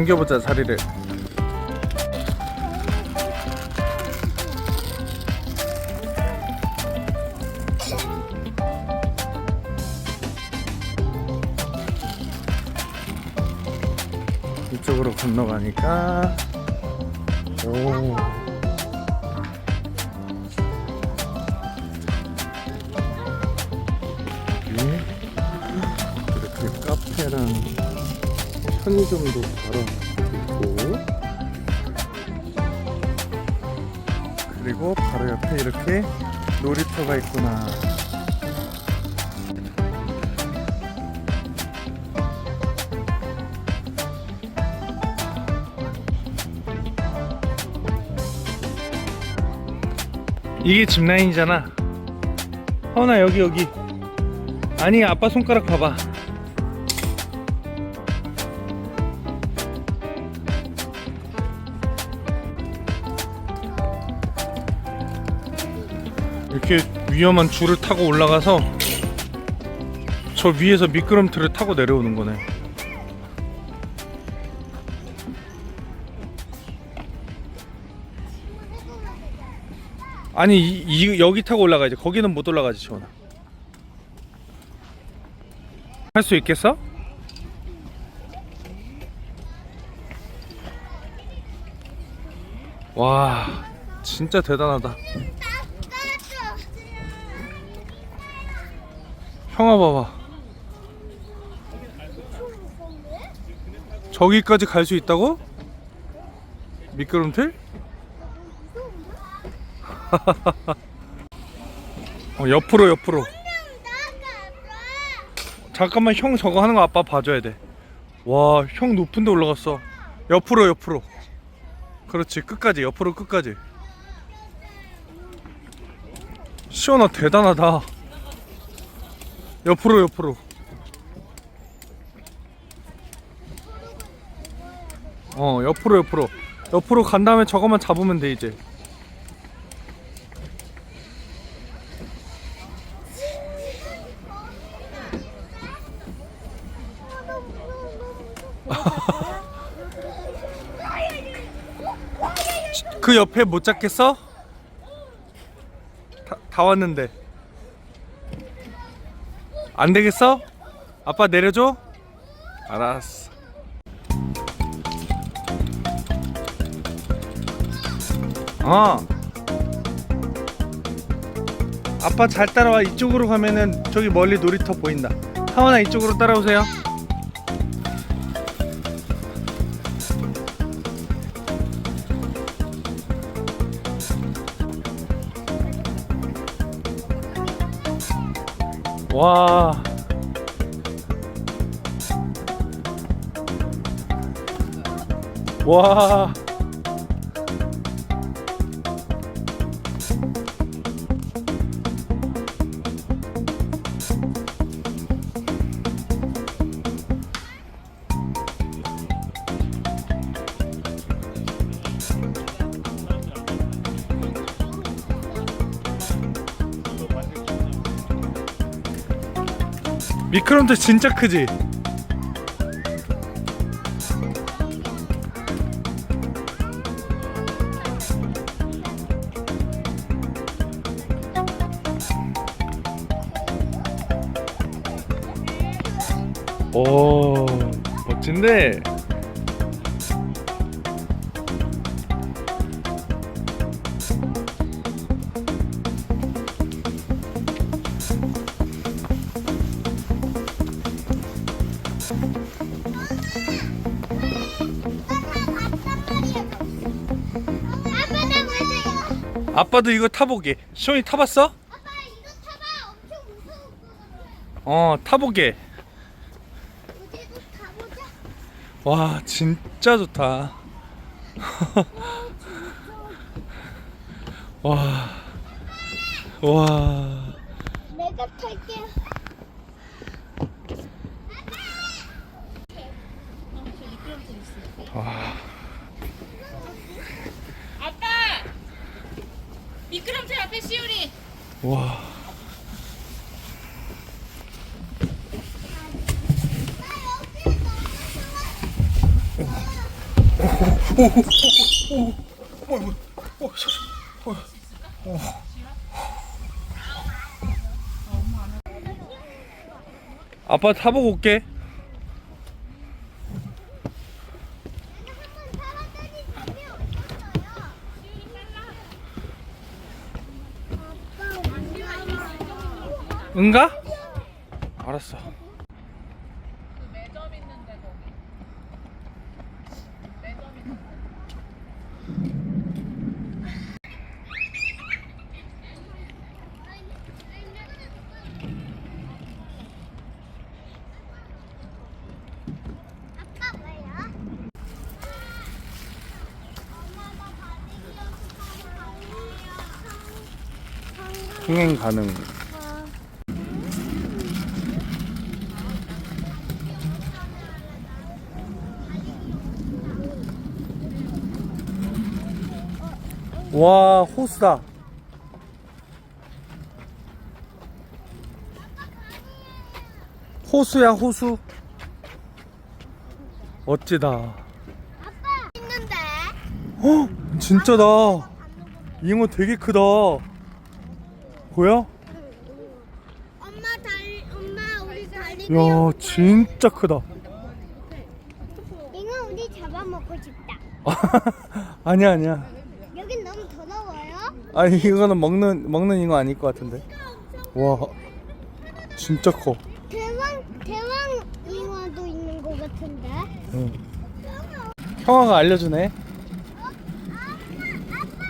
옮겨보자 자리를. 이쪽으로 건너가니까. 오 편의점도 바로 있고. 그리고 바로 옆에 이렇게 놀이터가 있구나. 이게 짚라인이잖아. 하은아 여기 여기. 아니 아빠 손가락 봐봐 이렇게 위험한 줄을 타고 올라가서 저 위에서 미끄럼틀을 타고 내려오는 거네. 아니 이, 이- 여기 타고 올라가야지. 거기는 못 올라가지, 지원아. 할 수 있겠어? 와, 진짜 대단하다. 형아 봐봐. 저기까지 갈 수 있다고? 미끄럼틀? 어, 옆으로 옆으로. 잠깐만 형 저거 하는 거 아빠 봐줘야 돼. 와, 형 높은 데 올라갔어. 옆으로 옆으로. 그렇지 끝까지 옆으로 끝까지. 시원아 대단하다. 옆으로 옆으로. 어 옆으로 옆으로 옆으로 간 다음에 저거만 잡으면 돼 이제. 그 옆에 못 잡겠어? 다, 다 왔는데 안 되겠어? 아빠 내려줘? 알았어. 어. 아빠 잘 따라와. 이쪽으로 가면은 저기 멀리 놀이터 보인다. 하원아 이쪽으로 따라오세요 와. 와. 미끄럼틀 진짜 크지? 오 멋진데 아빠도 이거 타보게 시원이 타봤어? 아빠 이거 타봐. 엄청 무서울 것 같아. 어 타보게. 와 진짜 좋다 와 와. 내가 탈게. 아빠! 미끄럼틀 앞에 시우리! 와. 아빠 타보고 올게. 응가? 알았어. 매점 있는데 거기. 매점 있는데. 아빠 왜요? 엄마가 가지고 흥행 가능. 와 호수다. 호수야 호수. 아빠 있는데 어 진짜다. 잉어 되게 크다. 보여? 엄마 달 엄마 우리 달리기 야 진짜 크다. 이거 우리 잡아먹고 싶다 아니야 아니야. 아니 이거는 먹는 먹는 잉어 아닐 것 같은데. 와 진짜 커. 대왕 대왕 잉어도 있는 것 같은데 응. 형아가 알려주네. 아빠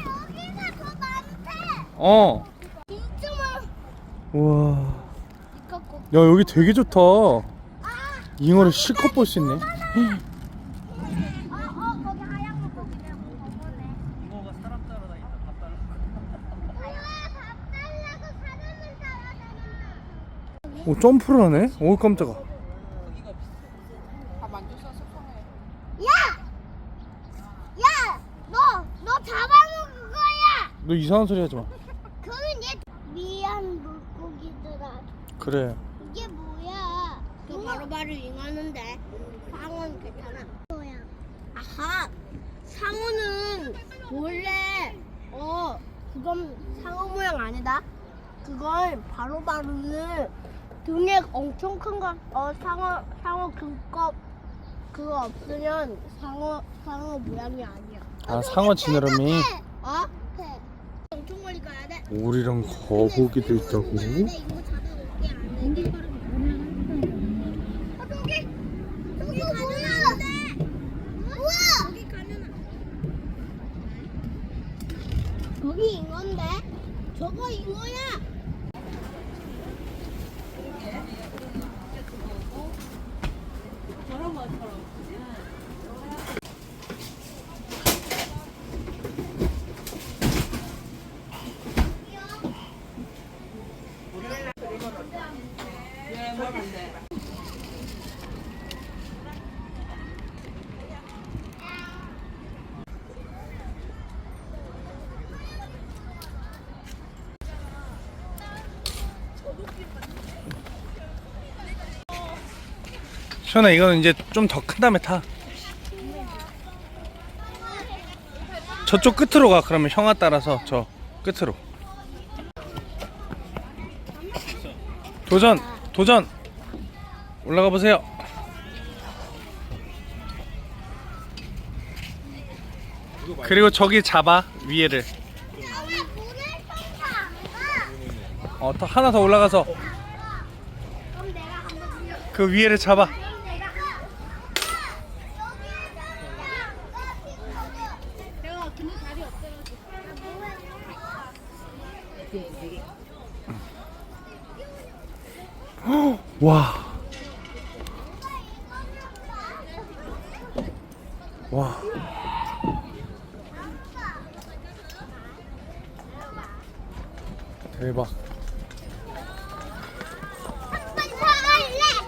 여기가 더 많대 어. 진짜 많아. 이거 꼭야 여기 되게 좋다. 잉어를 실컷 볼 수 있네. 어, 어, 거기 하얀 거 거기네. 저거네. 잉어가 사람 따라다닌다. 밥 따라. 우와, 밥 달라고 사람을 따라다닌다. 오 점프를 하네. 오 깜짝아. 밥안 줘서 속상해. 야! 야! 너! 너 잡아먹은 거야! 너 이상한 소리 하지 마. 그건 얘 미안 물고기들아. 그래. 이게 뭐야? 너 바로바로 잉하는데 상어는 괜찮아. 뭐야? 아하, 상어는 원래 어 그건 상어 모양 아니다. 그걸 바로바로는 등에 엄청 큰 거, 어 상어 상어 그거 그거 없으면 상어 상어 모양이 아니야. 아 상어 지느러미. 어? 엄청 멀리 가야 돼. 오리랑 거북이도 있다고. 근데 이거 잡아볼게 안 돼. 어, 저기 저기 가면 우와 거기 가면 거기 잉어인데 저거 잉어야 시원아 이거는 이제 좀 더 큰 다음에 타. 저쪽 끝으로 가. 그러면 형아 따라서 저 끝으로. 도전, 도전. 올라가 보세요. 그리고 저기 잡아 위에를. 어, 더 하나 더 올라가서 그 위에를 잡아. 와. 와. 대박. 사갈래.